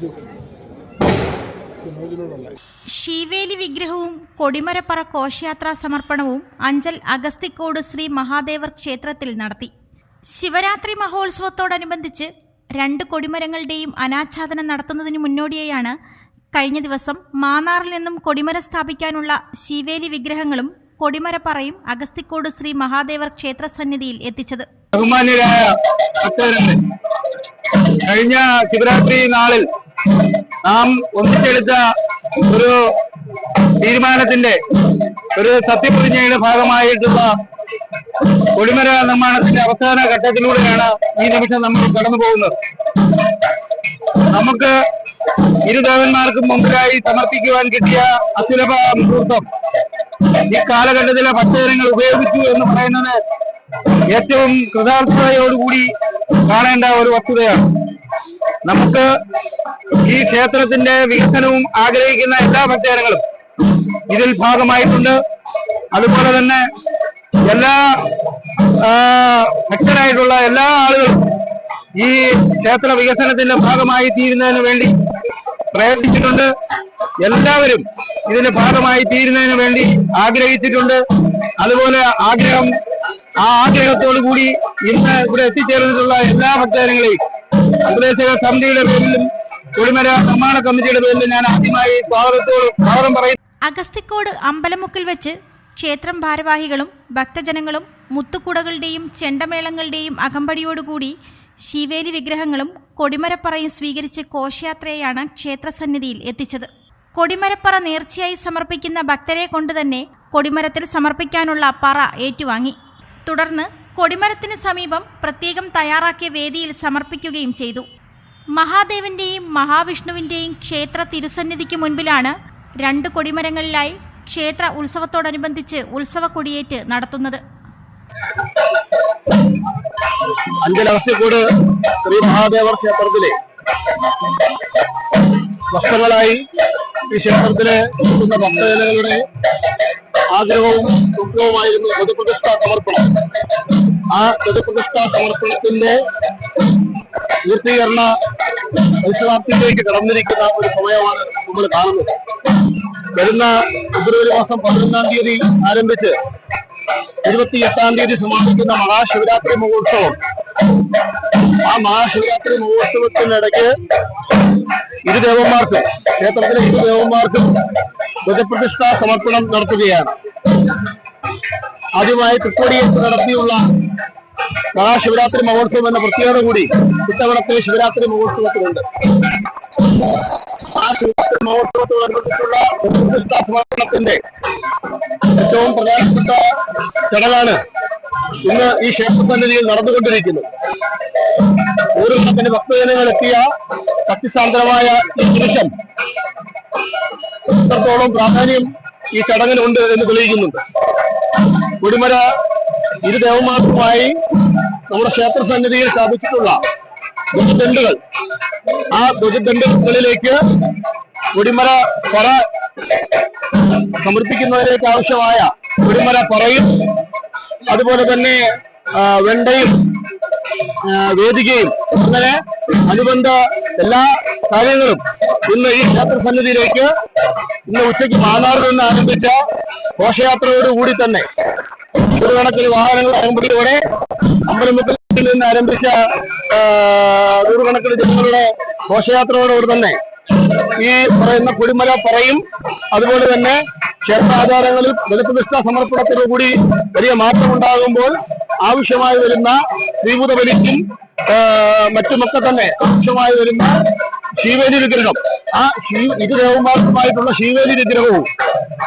Видео. ശീവേലി വിഗ്രഹവും കൊടിമരപ്പറ ഘോഷയാത്രാ സമർപ്പണവും അഞ്ചൽ അഗസ്തിക്കോട് ശ്രീ മഹാദേവർ ക്ഷേത്രത്തിൽ നടത്തി. ശിവരാത്രി മഹോത്സവത്തോടനുബന്ധിച്ച് രണ്ട് കൊടിമരങ്ങളുടെയും അനാച്ഛാദനം നടത്തുന്നതിന് മുന്നോടിയായാണ് കഴിഞ്ഞ ദിവസം മാന്നാറിൽ നിന്നും കൊടിമരം സ്ഥാപിക്കാനുള്ള ശിവേലി വിഗ്രഹങ്ങളും കൊടിമരപ്പറയും അഗസ്തിക്കോട് ശ്രീ മഹാദേവർ ക്ഷേത്ര സന്നിധിയിൽ എത്തിച്ചത്. ബഹുമാന്യരായ കഴിഞ്ഞ ശിവരാത്രി നാളിൽ നാം ഒന്നിച്ചെടുത്ത ഒരു തീരുമാനത്തിന്റെ ഒരു സത്യപ്രതിജ്ഞയുടെ ഭാഗമായിട്ടുള്ള കൊടിമര നിർമ്മാണത്തിന്റെ അവസാന ഘട്ടത്തിലൂടെയാണ് ഈ നിമിഷം നമ്മൾ കടന്നു പോകുന്നത്. നമുക്ക് ഇരുദേവന്മാർക്കും മുമ്പിലായി സമർപ്പിക്കുവാൻ കിട്ടിയ അസുലഭ മുഹൂർത്തം ഈ കാലഘട്ടത്തിലെ ഭക്തജനങ്ങൾ ഉപയോഗിച്ചു എന്ന് പറയുന്നത് ഏറ്റവും കൃതാർത്ഥതയോടുകൂടി കാണേണ്ട ഒരു വസ്തുതയാണ്. നമുക്ക് ഈ ക്ഷേത്രത്തിന്റെ വികസനവും ആഗ്രഹിക്കുന്ന എല്ലാ ഭക്തജനങ്ങളും ഇതിൽ ഭാഗമായിട്ടുണ്ട്. അതുപോലെ തന്നെ എല്ലാ ഭക്തരായിട്ടുള്ള എല്ലാ ആളുകളും ഈ ക്ഷേത്ര വികസനത്തിന്റെ ഭാഗമായി തീരുന്നതിന് വേണ്ടി പ്രയത്നിച്ചിട്ടുണ്ട്. എല്ലാവരും ഇതിന്റെ ഭാഗമായി തീരുന്നതിന് വേണ്ടി ആഗ്രഹിച്ചിട്ടുണ്ട്. അതുപോലെ ആഗ്രഹം ആ ആഗ്രഹത്തോടു കൂടി ഇന്ന് ഇവിടെ എത്തിച്ചേർന്നിട്ടുള്ള എല്ലാ ഭക്തജനങ്ങളെയും ഉപദേശക സമിതിയുടെ പേരിലും കൊടിമര നിർമ്മാണ കമ്മിറ്റിയുടെ പേരിലും ഞാൻ ആദ്യമായി സ്വാഗതത്തോടും സ്വാഗതം പറയുന്നു. അഗസ്തിക്കോട് അമ്പലമുക്കിൽ വെച്ച് ക്ഷേത്രം ഭാരവാഹികളും ഭക്തജനങ്ങളും മുത്തുക്കുടകളുടെയും ചെണ്ടമേളങ്ങളുടെയും അകമ്പടിയോടുകൂടി ശിവേലി വിഗ്രഹങ്ങളും കൊടിമരപ്പറയും സ്വീകരിച്ച് ഘോഷയാത്രയെയാണ് ക്ഷേത്രസന്നിധിയിൽ എത്തിച്ചത്. കൊടിമരപ്പറ നേർച്ചയായി സമർപ്പിക്കുന്ന ഭക്തരെ കൊണ്ടുതന്നെ കൊടിമരത്തിൽ സമർപ്പിക്കാനുള്ള പറ ഏറ്റുവാങ്ങി. തുടർന്ന് കൊടിമരത്തിന് സമീപം പ്രത്യേകം തയ്യാറാക്കിയ വേദിയിൽ സമർപ്പിക്കുകയും ചെയ്തു. മഹാദേവന്റെയും മഹാവിഷ്ണുവിന്റെയും ക്ഷേത്ര തിരുസന്നിധിക്ക് മുൻപിലാണ് രണ്ട് കൊടിമരങ്ങളിലായി ക്ഷേത്ര ഉത്സവത്തോടനുബന്ധിച്ച് ഉത്സവ കൊടിയേറ്റ് നടത്തുന്നത്. അഞ്ചലവസ്ഥക്കൂട് ശ്രീ മഹാദേവർ ക്ഷേത്രത്തിലെ വർഷങ്ങളായി ഈ ക്ഷേത്രത്തിലെ ഭക്തജനങ്ങളുടെ ആഗ്രഹവും ദുഃഖവുമായിരുന്നു പൊതുപ്രതിഷ്ഠാ സമർപ്പണം. ആ പൊതുപ്രതിഷ്ഠാ സമർപ്പണത്തിന്റെ പൂർത്തീകരണ പരിസമാപ്തിയിലേക്ക് കടന്നിരിക്കുന്ന ഒരു സമയമാണ് നമ്മൾ കാണുന്നത്. വരുന്ന ഫെബ്രുവരി മാസം പതിനൊന്നാം തീയതി ആരംഭിച്ച് ഇരുപത്തി എട്ടാം തീയതി സമാപിക്കുന്ന മഹാശിവരാത്രി മഹോത്സവം. ആ മഹാശിവരാത്രി മഹോത്സവത്തിനിടയ്ക്ക് ഇരുദേവന്മാർക്കും ക്ഷേത്രത്തിലെ ഇരുദേവന്മാർക്കും ധ്വജപ്രതിഷ്ഠാ സമർപ്പണം നടത്തുകയാണ്. ആദ്യമായി തൃക്കോടിയേറ്റ് നടത്തിയുള്ള മഹാശിവരാത്രി മഹോത്സവം എന്ന പ്രത്യേകത കൂടി ഇത്തവണത്തെ ശിവരാത്രി മഹോത്സവത്തിലുണ്ട്. ആ മഹോത്സവത്തോടനുബന്ധിച്ചുള്ള സമർപ്പണത്തിന്റെ ഏറ്റവും പ്രധാനപ്പെട്ട ചടങ്ങാണ് ഇന്ന് ഈ ക്ഷേത്രസന്നിധിയിൽ നടന്നുകൊണ്ടിരിക്കുന്നത്. നൂറുകണക്കിന് ഭക്തജനങ്ങൾ എത്തിയ ശക്തിസാന്ദ്രമായ ഈ എത്രത്തോളം പ്രാധാന്യം ഈ ചടങ്ങിനുണ്ട് എന്ന് തെളിയിക്കുന്നുണ്ട്. കൊടിമര ഇരു ദേവന്മാർക്കുമായി നമ്മുടെ ക്ഷേത്ര സന്നിധിയിൽ സ്ഥാപിച്ചിട്ടുള്ള ധ്വജദണ്ഡുകൾ ആ ധ്വജദണ്ഡുകളിലേക്ക് കൊടിമര പറ സമർപ്പിക്കുന്നതിലേക്ക് ആവശ്യമായ കൊടിമര പറയും. അതുപോലെ തന്നെ വെണ്ടയും വേദികയും അങ്ങനെ അനുബന്ധ എല്ലാ കാര്യങ്ങളും ഇന്ന് ഈ ക്ഷേത്ര സന്നിധിയിലേക്ക് ഇന്ന് ഉച്ചയ്ക്ക് മാന്നാറിൽ നിന്ന് ആരംഭിച്ച ഘോഷയാത്രയോടുകൂടി തന്നെ ഒരു കണക്കിൽ വാഹനങ്ങൾ അകമ്പടിയോടെ അമ്പലമുക്കിൽ നിന്ന് ആരംഭിച്ച നൂറുകണക്കിന് ജനങ്ങളുടെ ഘോഷയാത്രയോടുകൂടി തന്നെ ഈ പറയുന്ന കുടിമല പറയും. അതുപോലെ തന്നെ ക്ഷേത്രാചാരങ്ങളിൽ ബലിപ്രതിഷ്ഠ സമർപ്പണത്തോടുകൂടി വലിയ മാറ്റമുണ്ടാകുമ്പോൾ ആവശ്യമായി വരുന്ന ശ്രീഭൂത ബലിക്കും മറ്റുമൊക്കെ തന്നെ ആവശ്യമായി വരുന്ന ശിവേലി വിഗ്രഹം. ആ ശിവ വിഗ്രഹവുമായിട്ടുള്ള ശിവേലി വിഗ്രഹവും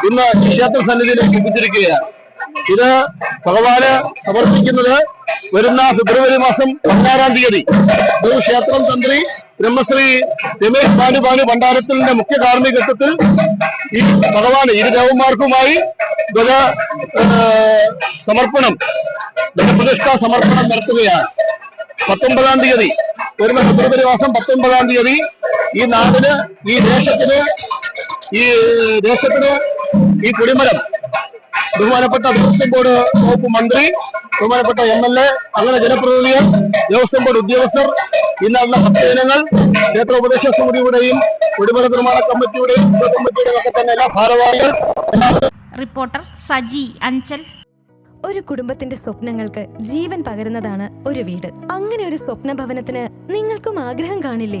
ഇന്ന് ക്ഷേത്ര സന്നിധിയിലേക്ക് എത്തിച്ചിരിക്കുകയാണ്. ഇത് ഭഗവാന് സമർപ്പിക്കുന്നത് വരുന്ന ഫെബ്രുവരി മാസം പതിനാറാം തീയതി. ഒരു ക്ഷേത്രം തന്ത്രി ബ്രഹ്മശ്രീ രമേശ് ഭാനുഭാനു ഭണ്ഡാരത്തിന്റെ മുഖ്യ കാർമ്മികത്വത്തിൽ ഈ ഭഗവാന് ഇരു ദേവന്മാർക്കുമായി ഏഹ്, സമർപ്പണം ധ്വജപ്രതിഷ്ഠാ സമർപ്പണം നടത്തുകയാണ്. പത്തൊമ്പതാം തീയതി വരുന്ന ഫെബ്രുവരി മാസം പത്തൊമ്പതാം തീയതി ഈ നാടിന് ഈ ദേശത്തിന് ഈ ദേശത്തിന് ഈ കൊടിമരം ബഹുമാനപ്പെട്ട ദേവസ്വം ബോർഡ് വകുപ്പ് മന്ത്രി ബഹുമാനപ്പെട്ട എം എൽ എ അങ്ങനെ ജനപ്രതിനിധികൾ ദേവസ്വം ബോർഡ് ഉദ്യോഗസ്ഥർ ഇന്നുള്ള ഭക്തജനങ്ങൾ ക്ഷേത്ര ഉപദേശ സമിതിയുടെയും കുടിമല നിർമ്മാണ കമ്മിറ്റിയുടെയും കമ്മിറ്റിയുടെയും ഒക്കെ തന്നെ എല്ലാ ഭാരവാഹികൾ റിപ്പോർട്ടർ സജി അഞ്ചൽ. ഒരു കുടുംബത്തിന്റെ സ്വപ്നങ്ങൾക്ക് ജീവൻ പകരുന്നതാണ് ഒരു വീട്. അങ്ങനെ ഒരു സ്വപ്ന ഭവനത്തിന് നിങ്ങൾക്കും ആഗ്രഹം കാണില്ലേ?